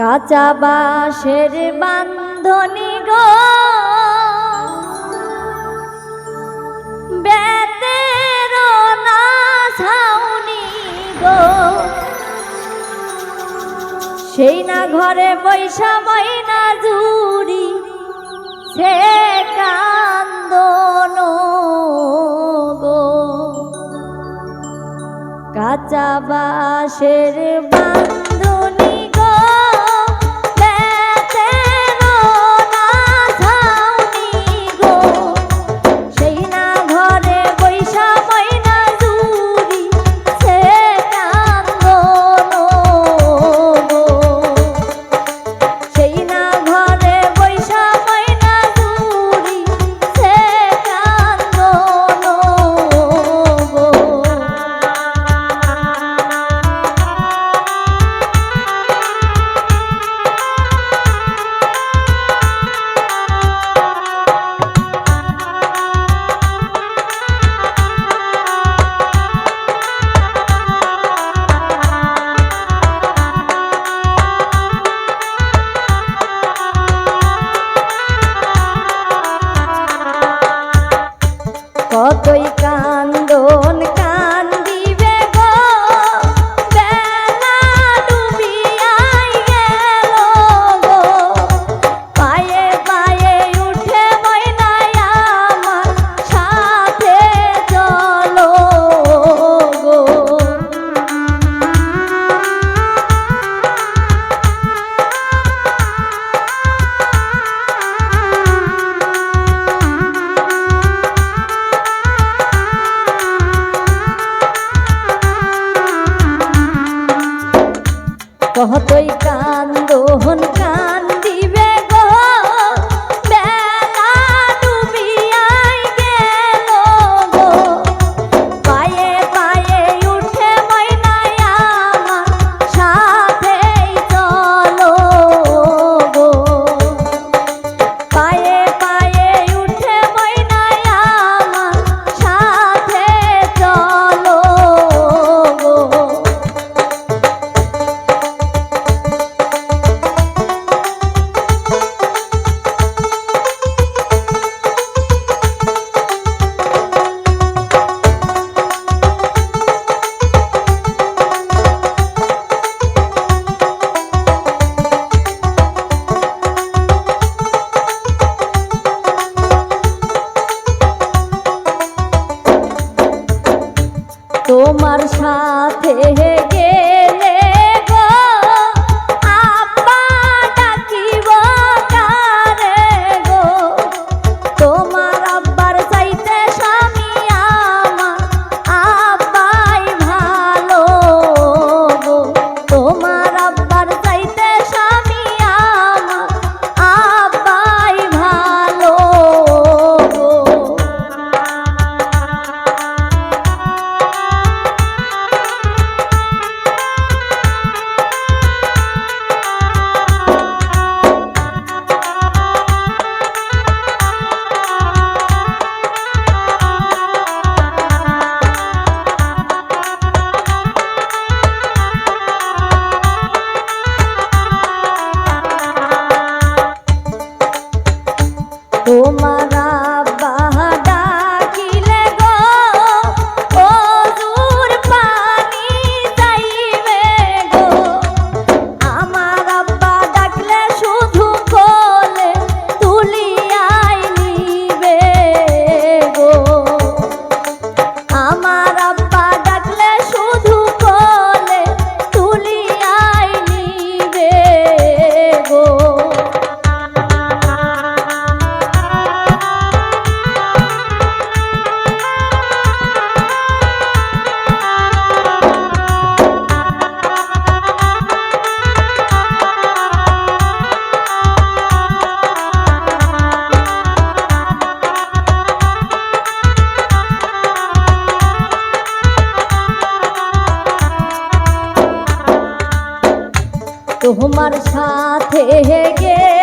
কাঁচা বাঁশের বান্ধনি গো। ছাউনি গো। সেই না ঘরে পয়সা ময়না জুড়ি, সে কান্দন গো। কাঁচা বাঁশের তোমার তোমার সাথে গে